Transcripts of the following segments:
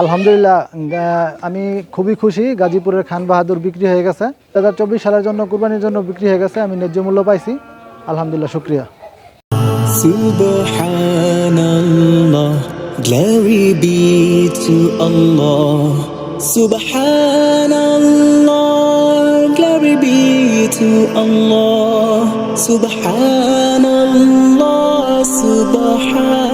আলহামদুলিল্লাহ আমি খুবই খুশি গাজীপুরের খান বাহাদুর বিক্রি হয়ে গেছে দু হাজার চব্বিশ সালের জন্য কুরবানির জন্য বিক্রি হয়ে গেছে আমি ন্যায্য মূল্য পাইছি আলহামদুলিল্লাহ শুক্রিয়া glory be to Allah. Subhanallah, glory be to Allah. Subhanallah, Subhanallah.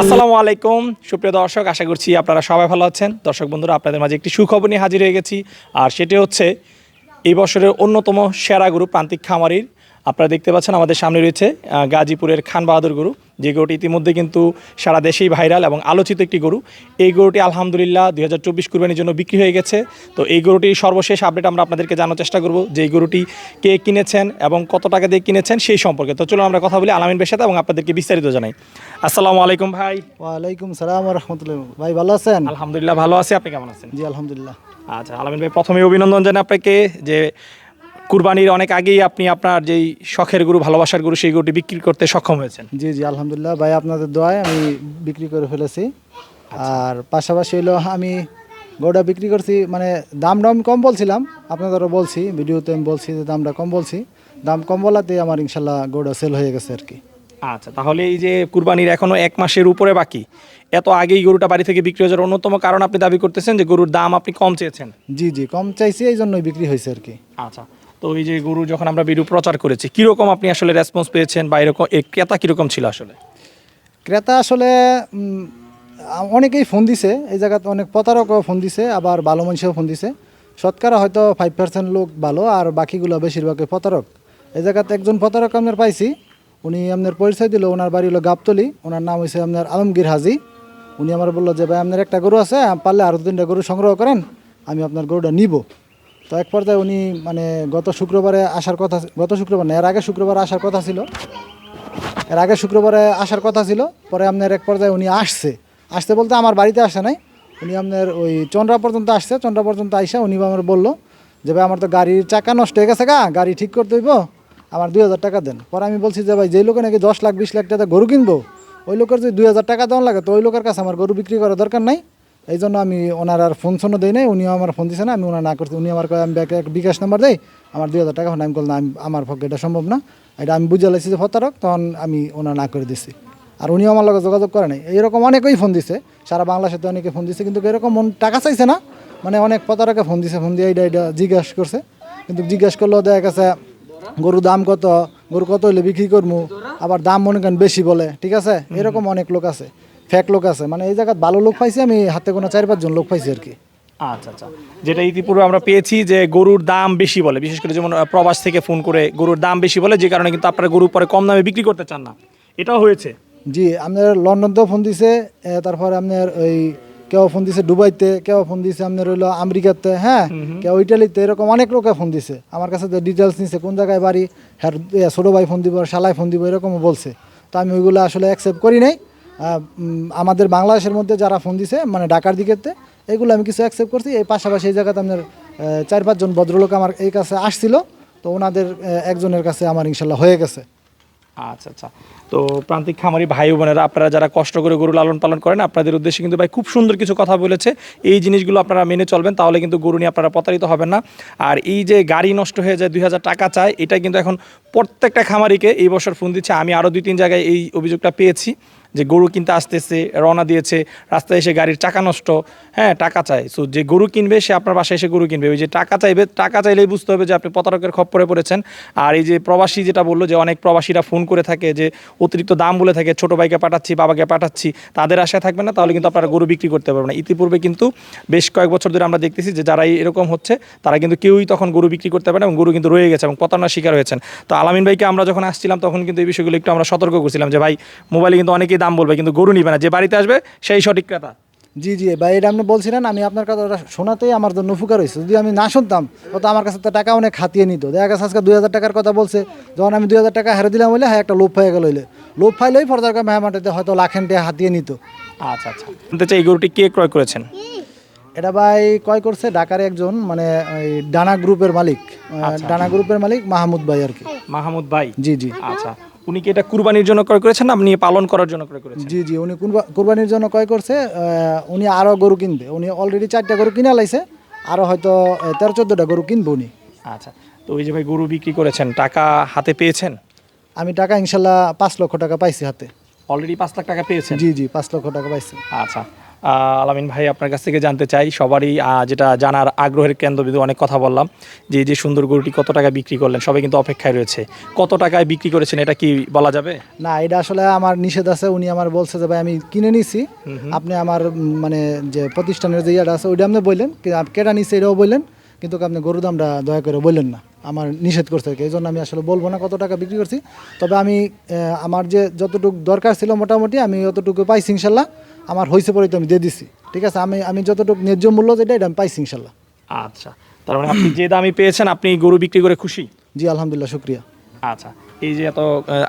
আসসালামু আলাইকুম। সুপ্রিয় দর্শক, আশা করছি আপনারা সবাই ভালো আছেন। দর্শক বন্ধুরা, আপনাদের মাঝে একটি সুখবর নিয়ে হাজির হয়ে গেছি। আর সেটি হচ্ছে, এই বছরের অন্যতম সেরা গুরু প্রান্তিক খামারির, আপনারা দেখতে পাচ্ছেন আমাদের সামনে রয়েছে গাজীপুরের খান বাহাদুর গরু। যে গরুটি ইতিমধ্যে কিন্তু সারা দেশেই ভাইরাল এবং আলোচিত একটি গরু। এই গরুটি আলহামদুলিল্লাহ দুই হাজার চব্বিশ কুরবানির জন্য বিক্রি হয়ে গেছে। তো এই গরুটির সর্বশেষ আপডেট আমরা আপনাদেরকে জানার চেষ্টা করব যে এই গরুটি কে কিনেছেন এবং কত টাকা দিয়ে কিনেছেন সেই সম্পর্কে। তো চলুন আমরা কথা বলি আলামিন বের সাথে এবং আপনাদেরকে বিস্তারিত জানাই। আসসালামু আলাইকুম ভাই। ওয়ালাইকুম সালাম রহমতুল্লাহ ভাই ভালো আছেন? আলহামদুলিল্লাহ ভালো আছি। আপনি কেমন আছেন? জি আলহামদুলিল্লাহ। আচ্ছা আলামিন ভাই প্রথমে অভিনন্দন জানাই আপনাকে যে কুরবানির অনেক আগেই আপনি আপনার যেই শখের গরু ভালোবাসার গরু সেই গরুটি বিক্রি করতে সক্ষম হয়েছেন। জি জি আলহামদুলিল্লাহ। ভাই আপনাদের দোয়ায় আমি বিক্রি করে ফেলেছি। আর পাশাপাশি হলো আমি গরুটা বিক্রি করছি মানে দাম দাম কম বলছিলাম আপনাদেরও বলছি ভিডিওতে আমি বলছি যে দামটা কম বলছি। দাম কম বলাতে আমার ইনশাল্লাহ গরুটা সেল হয়ে গেছে আর কি। আচ্ছা তাহলে এই যে কুরবানির এখনও এক মাসের উপরে বাকি এত আগেই গরুটা বাড়ি থেকে বিক্রি হয়ে যাওয়ার অন্যতম কারণ আপনি দাবি করতেছেন যে গরুর দাম আপনি কম চেয়েছেন। জি জি কম চাইছি এই জন্যই বিক্রি হয়েছে আর কি। আচ্ছা তো এই যে গরু যখন আমরা ভিডিও প্রচার করেছি, কীরকম আপনি আসলে রেসপন্স পেয়েছেন বা এরকম, এর ক্রেতা কীরকম ছিল আসলে? ক্রেতা আসলে অনেকেই ফোন দিছে, এই জায়গাতে অনেক প্রতারকও ফোন দিছে, আবার ভালো মানুষও ফোন দিছে। শতকরা হয়তো ফাইভ পার্সেন্ট লোক ভালো, আর বাকিগুলো বেশিরভাগই প্রতারক। এই জায়গাতে একজন প্রতারক আপনার পাইছি, উনি আপনার পরিচয় দিল, ওনার বাড়ি হলো গাবতলি, ওনার নাম হয়েছে আপনার আলমগীর হাজি। উনি আমার বলল যে, ভাই, আপনার একটা গরু আছে, পারলে আরও তিনটা গরু সংগ্রহ করেন, আমি আপনার গরুটা নিব। তো এক পর্যায়ে উনি মানে গত শুক্রবারে আসার কথা গত শুক্রবার না, এর আগে শুক্রবার আসার কথা ছিল। এর আগে শুক্রবারে আসার কথা ছিল, পরে আপনার এক পর্যায়ে উনি আসছে। আসতে বলতে আমার বাড়িতে আসে নাই। উনি আপনার ওই চন্দ্রা পর্যন্ত আসছে, চন্দ্রা পর্যন্ত আইসা উনি আমার বলল যে, ভাই, আমার তো গাড়ির চাকা নষ্ট হয়ে গেছে গা, গাড়ি ঠিক করতে হইব, আমার দুই হাজার টাকা দেন। পরে আমি বলছি যে, ভাই, যেই লোকে নাকি দশ লাখ, বিশ লাখ টাকা গরু কিনবো, ওই লোকের যদি দুই হাজার টাকা দেওয়া লাগে, তো ওই লোকের কাছে আমার গরু বিক্রি করার দরকার নাই। এই জন্য আমি ওনার আর ফোন শোনো দিই নাই, উনিও আমার ফোন দিছে না, আমি ওনার না করছি উনি আমার আমি বিকাশ নাম্বার দেই, আমার দুই হাজার টাকা ফোন আমি বললাম, আমি, আমার পক্ষে এটা সম্ভব না। এটা আমি বুঝে লাইছি যে ফতারক তখন আমি ওনার না করে দিছি। আর উনিও আমার লগে যোগাযোগ করে নাই। এইরকম অনেকেই ফোন দিছে, সারা বাংলার সাথে অনেকে ফোন দিছে, কিন্তু এরকম টাকা চাইছে না। মানে অনেক প্রতারকে ফোন দিছে ফোন দিয়ে এইটা এটা জিজ্ঞাসা করছে। কিন্তু জিজ্ঞাসা করলেও দেখা গেছে, গরুর দাম কত? গরু কত হলে বিক্রি করব আবার দাম মনে করেন বেশি বলে, ঠিক আছে? এরকম অনেক লোক আছে। ফ্যাক লোক আছে। মানে এই জায়গায় ভালো লোক পাইছি আমি হাতে কোনো চার পাঁচজন লোক পাইছি আর কি। আচ্ছা আচ্ছা। যেটা ইতিপূর্বে আমরা পেয়েছি যে গরুর দাম বেশি বলে বিশেষ করে যেমন প্রবাস থেকে ফোন করে গরুর দাম বেশি বলে যে কারণে কিন্তু আপনারা গরু পরে কম দামে বিক্রি করতে চান না। এটাও হয়েছে? জি আপনার লন্ডনতেও ফোন দিছে তারপরে আপনার ওই কেউ ফোন দিছে দুবাইতে কেউ ফোন দিছে আপনার হইল আমেরিকাতে হ্যাঁ? কেউ ইটালিতে এরকম অনেক লোকে ফোন দিছে। আমার কাছে ডিটেলস নিছে কোন জায়গায় বাড়ি হ্যাঁ ছোটো ভাই ফোন দিব শালায় ফোন দিব এরকমও বলছে। তো আমি ওইগুলো আসলে অ্যাকসেপ্ট করি নাই। আমাদের বাংলাদেশের মধ্যে যারা ফোন দিছে মানে ঢাকার দিকেতে, এগুলো আমি কিছু অ্যাকসেপ্ট করছি। এই পাশাপাশি এই জায়গাতে আপনার চার পাঁচজন ভদ্রলোক আমার এই কাছে আসছিল। তো ওনাদের একজনের কাছে আমার ইনশাল্লাহ হয়ে গেছে। আচ্ছা আচ্ছা। তো প্রান্তিক খামারি ভাই বোনেরা, আপনারা যারা কষ্ট করে গরু লালন পালন করেন, আপনাদের উদ্দেশ্যে কিন্তু ভাই খুব সুন্দর কিছু কথা বলেছে। এই জিনিসগুলো আপনারা মেনে চলবেন, তাহলে কিন্তু গরু নিয়ে আপনারা প্রতারিত হবেন না। আর এই যে গাড়ি নষ্ট হয়ে যায়, দুই হাজার টাকা চায় এটা কিন্তু এখন প্রত্যেকটা খামারিকে এই বছর ফোন দিচ্ছে। আমি আরও দুই তিন জায়গায় এই অভিযোগটা পেয়েছি। যে গরু কিনতে আসতেছে, রওনা দিয়েছে, রাস্তায় এসে গাড়ির চাকা নষ্ট হ্যাঁ টাকা চায় সো যে গরু কিনবে, সে আপনার বাসায় এসে গরু কিনবে। ওই যে টাকা চাইবে, টাকা চাইলেই বুঝতে হবে যে আপনি প্রতারকের খপ্পরে পড়েছেন। আর এই যে প্রবাসী যেটা বলল যে অনেক প্রবাসীরা ফোন করে থাকে যে, অতিরিক্ত দাম বলে থাকে, ছোটো ভাইকে পাঠাচ্ছি, বাবাকে পাঠাচ্ছি, তাদের আশায় থাকবে না, তাহলে কিন্তু আপনারা গরু বিক্রি করতে পারবেন না। ইতিপূর্বে কিন্তু বেশ কয়েক বছর ধরে আমরা দেখতেছি যে যারা এরকম হচ্ছে, তারা কিন্তু কেউই তখন গরু বিক্রি করতে পারে এবং গরু কিন্তু রয়ে গেছে এবং প্রতারণার শিকার হয়েছেন। তো আলামিন ভাইকে আমরা যখন আসছিলাম, তখন কিন্তু এই বিষয়গুলো একটু আমরা সতর্ক করছিলাম যে, ভাই মোবাইলে কিন্তু অনেকেই দাম বলবে কিন্তু গরু নিবে না যে বাড়িতে আসবে সেই সঠিক ক্রেতা। জি জি ভাই এটা আপনি বলছিলেন আমি আপনার কথা শোনাতেই আমার জন্য উপকার হয়েছে। যদি আমি না শুনতাম তো আমার কাছে তো টাকা অনেক হাতিয়ে নিত। দেখা গেছে আজকে দুই হাজার টাকার কথা বলছে যখন আমি দুই হাজার টাকা হারে দিলাম বলে হ্যাঁ একটা লোভ হয়ে গেল হইলে। লোভ ফাইলেই ফর্দার হ্যাঁ হয়তো লাখেন টাকা হাতিয়ে নিত। আচ্ছা আচ্ছা। জানতে চাই এই গরুটি কে ক্রয় করেছেন? এটা ভাই ক্রয় করছে ঢাকার একজন মানে ওই ডানা গ্রুপের মালিক ডানা গ্রুপের মালিক মাহমুদ ভাই আর কি। মাহমুদ ভাই? জি জি। আচ্ছা। উনি কি এটা কুরবানির জন্য ক্রয় করেছেন না আপনি পালন করার জন্য ক্রয় করেছেন? জি জি উনি কুরবানির জন্য ক্রয় করছে উনি আরও গরু কিনবে। উনি অলরেডি চারটা গরু কিনে লাইছে আরও হয়তো তেরো চোদ্দোটা গরু কিনবে উনি। আচ্ছা তো ওই যে ভাই গরু বিক্রি করেছেন টাকা হাতে পেয়েছেন? আমি টাকা ইনশাল্লাহ পাঁচ লক্ষ টাকা পাইছি হাতে। অলরেডি পাঁচ লাখ টাকা পেয়েছেন? জি জি পাঁচ লক্ষ টাকা পাইছি। আচ্ছা আলামিন ভাই আপনার কাছ থেকে জানতে চাই সবারই যেটা জানার আগ্রহের কেন্দ্রবিন্দু অনেক কথা বললাম যে যে সুন্দর গরুটি কত টাকা বিক্রি করলেন সবাই কিন্তু অপেক্ষায় রয়েছে। কত টাকায় বিক্রি করেছেন এটা কি বলা যাবে? না এটা আসলে আমার নিষেধ আছে উনি আমার বলছে যে ভাই আমি কিনে নিছি আপনি আমার মানে যে প্রতিষ্ঠানের যে ইয়াটা আছে ওইটা আপনি বললেন কেটা নিছে এটাও বললেন কিন্তু আপনি গরু দামটা দয়া করে বললেন না আমার নিষেধ করছে এই জন্য আমি আসলে বলব না কত টাকা বিক্রি করছি তবে আমি আমার যে যতটুকু দরকার ছিল মোটামুটি আমি অতটুকু পাইছি ইনশাল্লাহ আমার হয়েছে পরে তো আমি দিয়ে দিছি। ঠিক আছে আমি আমি যতটুকু ন্যায্য মূল্য যেটা এটা আমি পাইছি ইনশাল্লাহ। আচ্ছা তার মানে আপনি যে দামই পেয়েছেন আপনি গরু বিক্রি করে খুশি? জি আলহামদুলিল্লাহ শুক্রিয়া। আচ্ছা এই যে এত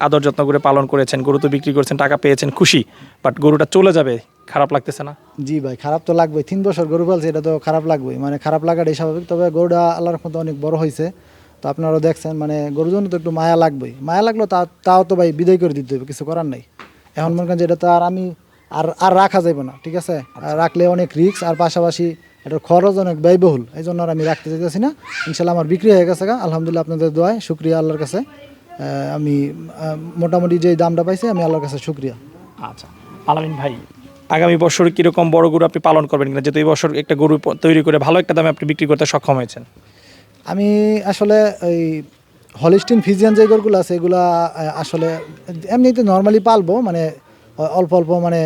আদর যত্ন করে পালন করেছেন গরু তো বিক্রি করেছেন টাকা পেয়েছেন খুশি বাট গরুটা চলে যাবে খারাপ লাগতেছে না? জি ভাই খারাপ তো লাগবে তিন বছর গরু পালছে এটা তো খারাপ লাগবেই। মানে খারাপ লাগাটাই স্বাভাবিক তবে গরুটা আল্লাহর মতো অনেক বড় হয়েছে তো আপনারাও দেখছেন মানে গরুর জন্য তো একটু মায়া লাগবেই। মায়া লাগল তা তাও তো ভাই বিদায় করে দিতে হবে কিছু করার নাই। এখন মনে করেন যে এটা তো আর আমি আর আর রাখা যাবে না ঠিক আছে? আর রাখলে অনেক রিস্ক আর পাশাপাশি এটার খরচ অনেক ব্যয়বহুল এই জন্য আর আমি রাখতে চাইতেছি না। ইনশাল্লাহ আমার বিক্রি হয়ে গেছে গা। আলহামদুলিল্লাহ আপনাদের দোয়ায় শুক্রিয়া আল্লাহর কাছে। আমি মোটামুটি যে দামটা পাইছি আমি আল্লাহর কাছে শুক্রিয়া। আচ্ছা। আলামিন ভাই আগামী বছর কীরকম বড় গরু আপনি পালন করবেন কিনা? যেহেতু এই বছর একটা গরু তৈরি করে ভালো একটা দামে আপনি বিক্রি করতে সক্ষম হয়েছেন। আমি আসলে ওই হলিস্টিন ফিজিয়ান যে গরুগুলো আছে এগুলা আসলে এমনিতে নর্মালি পালবো মানে অল্প অল্প মানে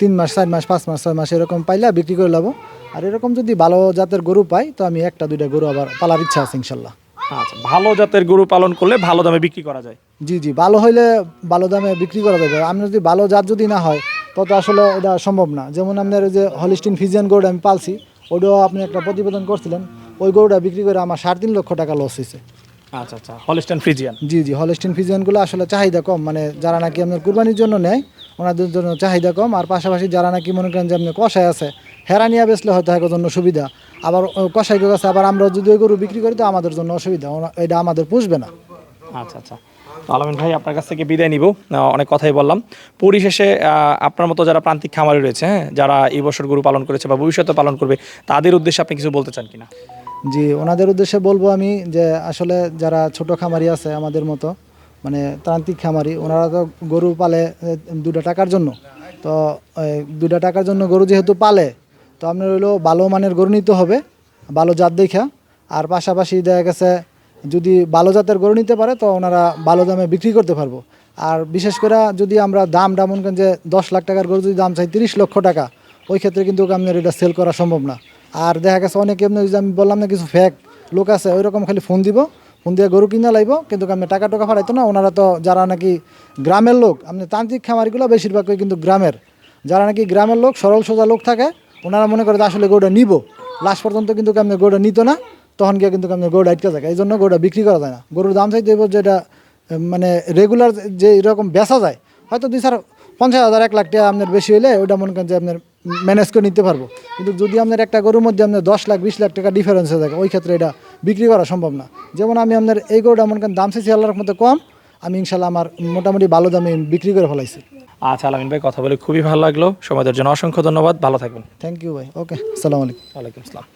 তিন মাস চার মাস পাঁচ মাস ছয় মাস এরকম পাইলে বিক্রি করে লাবো। আর এরকম যদি ভালো জাতের গরু পাই তো আমি একটা দুইটা গরু আবার পালার ইচ্ছা আছে ইনশাল্লাহ। আচ্ছা ভালো জাতের গরু পালন করলে ভালো দামে বিক্রি করা যায়। জি জি ভালো হইলে ভালো দামে বিক্রি করা যাবে। আমি যদি ভালো জাত যদি না হয় তত আসলে এটা সম্ভব না। যেমন আপনার ওই যে হলিস্টিন ফিজিয়ান গরুটা আমি পালছি ওটাও আপনি একটা প্রতিবেদন করছিলেন ওই গরুটা বিক্রি করে আমার সাড়ে তিন লক্ষ টাকা লস হয়েছে আচ্ছা আচ্ছা হলিস্টান ফ্রিজিয়ান জি জি হলস্টিন ফিজিয়ানগুলো আসলে চাহিদা কম। মানে যারা নাকি আপনার কুরবানির জন্য নেয় ওনাদের জন্য চাহিদা কম। আর পাশাপাশি যারা নাকি মনে করেন যে আপনার কষায় আছে হেরা নিয়ে বেচলে হয়তো এর জন্য সুবিধা। আবার কষাই কাছে আবার আমরা যদি ওই গরু বিক্রি করি তো আমাদের জন্য অসুবিধা। এটা আমাদের পুষবে না। আচ্ছা আচ্ছা। আলামিন ভাই আপনার কাছ থেকে বিদায় নিব। অনেক কথাই বললাম। পরিশেষে আপনার মতো যারা প্রান্তিক খামারি রয়েছে হ্যাঁ যারা এই বছর গরু পালন করেছে বা ভবিষ্যতে পালন করবে তাদের উদ্দেশ্যে আপনি কিছু বলতে চান কিনা? জি, ওনাদের উদ্দেশ্যে বলব আমি যে আসলে যারা ছোট খামারি আছে আমাদের মতো মানে তান্ত্রিক খামারি, ওনারা তো গরু পালে দুটা টাকার জন্য। তো দুটা টাকার জন্য গরু যেহেতু পালে, তো আপনার হইল ভালো মানের গরু নিতে হবে, ভালো জাত দেখা। আর পাশাপাশি দেখা গেছে, যদি ভালো জাতের গরু নিতে পারে, তো ওনারা ভালো দামে বিক্রি করতে পারব। আর বিশেষ করে যদি আমরা দাম মনে করেন যে দশ লাখ টাকার গরু, যদি দাম চাই তিরিশ লক্ষ টাকা, ওই ক্ষেত্রে কিন্তু আপনার এটা সেল করা সম্ভব না। আর দেখা গেছে অনেকে এমনি ওই যে আমি বললাম না, কিছু ফ্যাক লোক আছে ওই রকম খালি ফোন দিব ফোন দিয়ে গরু কিনা লাইব, কিন্তু আমি টাকা টাকা ফাড়াইতো না, ওনারা তো যারা নাকি গ্রামের লোক, আপনি তান্ত্রিক খামারিগুলো বেশিরভাগই কিন্তু গ্রামের। যারা নাকি গ্রামের লোক, সরল সোজা লোক থাকে, ওনারা মনে করে আসলে গরুটা নিব। লাস্ট পর্যন্ত কিন্তু আপনি গরুটা নিত না, তখন গিয়ে কিন্তু আপনি গরুটা আটকে থাকে এই জন্য গরুটা বিক্রি করা যায় না। গরুর দাম চাইতে হইব যেটা মানে রেগুলার যে এরকম বেচা যায়, হয়তো দুই চার, পঞ্চাশ হাজার, এক লাখ টাকা আপনার বেশি হলে ওইটা মনে করেন যে আপনার ম্যানেজ করে নিতে পারব। কিন্তু যদি আপনার একটা গরুর মধ্যে আপনার দশ লাখ বিশ লাখ টাকা ডিফারেন্স হয়ে থাকে ওই ক্ষেত্রে এটা বিক্রি করা সম্ভব না। যেমন আমি আপনার এই গরুটা মনে করেন দাম চেয়েছি আল্লাহর মতো কম আমি ইনশাল্লাহ আমার মোটামুটি ভালো দামে বিক্রি করে ফেলাইছি। আচ্ছা আলামিন ভাই কথা বলে খুবই ভালো লাগল। সময়ের জন্য অসংখ্য ধন্যবাদ। ভালো থাকবেন। থ্যাংক ইউ ভাই। ওকে আসসালামু আলাইকুম। ওয়ালাইকুম আসসালাম।